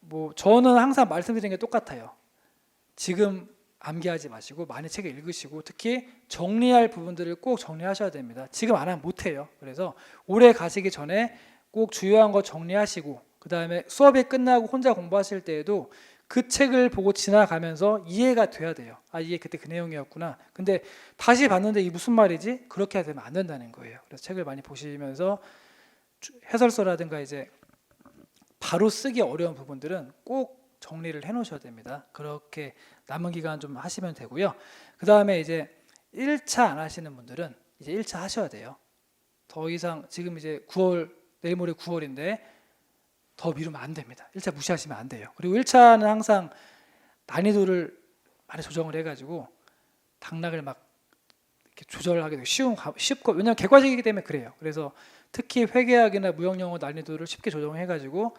뭐 저는 항상 말씀드리는 게 똑같아요. 지금 암기하지 마시고 많이 책을 읽으시고 특히 정리할 부분들을 꼭 정리하셔야 됩니다. 지금 안 하면 못 해요. 그래서 올해 가시기 전에 꼭 주요한 거 정리하시고 그 다음에 수업이 끝나고 혼자 공부하실 때에도 그 책을 보고 지나가면서 이해가 돼야 돼요. 아 이게 그때 그 내용이었구나. 근데 다시 봤는데 이 무슨 말이지? 그렇게 되면 안 된다는 거예요. 그래서 책을 많이 보시면서 주- 해설서라든가 이제 바로 쓰기 어려운 부분들은 꼭 정리를 해 놓으셔야 됩니다. 그렇게 남은 기간 좀 하시면 되고요. 그 다음에 이제 1차 안 하시는 분들은 이제 1차 하셔야 돼요. 더 이상 지금 이제 9월 내일 모레 9월인데 더 미루면 안 됩니다. 1차 무시하시면 안 돼요. 그리고 1차는 항상 난이도를 많이 조정을 해가지고 당락을 막 조절하기 되게 쉬운 가- 쉽고 왜냐하면 객관식이기 때문에 그래요. 그래서 특히 회계학이나 무형영어 난이도를 쉽게 조정해가지고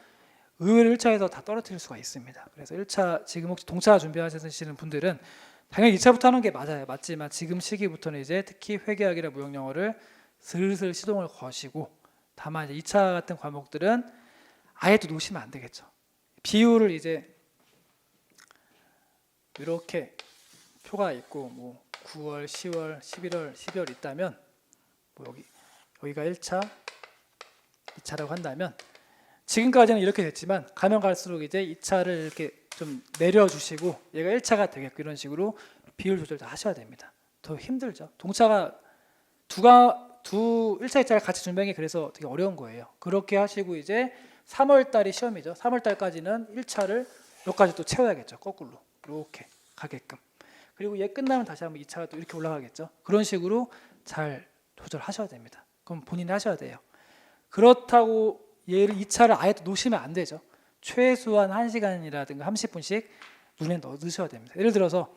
의외로 1차에서 다 떨어뜨릴 수가 있습니다. 그래서 1차 지금 혹시 동차 준비하시는 분들은 당연히 2차부터 하는 게 맞아요. 맞지만 지금 시기부터는 이제 특히 회계학이나 무형영어를 슬슬 시동을 거시고 다만 이제 2차 같은 과목들은 아예 또 놓으시면 안 되겠죠. 비율을 이제 이렇게 표가 있고 뭐 9월, 10월, 11월, 12월 있다면 뭐 여기 여기가 1차, 2차라고 한다면 지금까지는 이렇게 됐지만 가면 갈수록 이제 2차를 이렇게 좀 내려주시고 얘가 1차가 되겠고 이런 식으로 비율 조절 다 하셔야 됩니다. 더 힘들죠. 동차가 두가 두 1차, 2차를 같이 준비하는 게 그래서 되게 어려운 거예요. 그렇게 하시고 이제 3월 달이 시험이죠. 3월 달까지는 1차를 몇 가지 또 채워야겠죠. 거꾸로 이렇게 가게끔. 그리고 얘 끝나면 다시 한번 2차가 또 이렇게 올라가겠죠. 그런 식으로 잘 조절하셔야 됩니다. 그럼 본인이 하셔야 돼요. 그렇다고 얘를 2차를 아예 또 놓으시면 안 되죠. 최소한 1시간이라든가 30분씩 눈에 넣으셔야 됩니다. 예를 들어서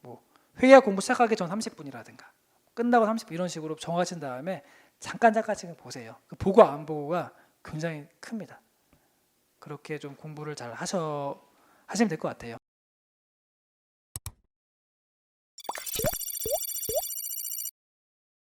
뭐 회계학 공부 시작하기 전 30분이라든가 끝나고 30분 이런 식으로 정하신 다음에 잠깐 잠깐씩 보세요. 그 보고 안 보고가 굉장히 큽니다. 그렇게 좀 공부를 잘 하셔 하시면 될 것 같아요.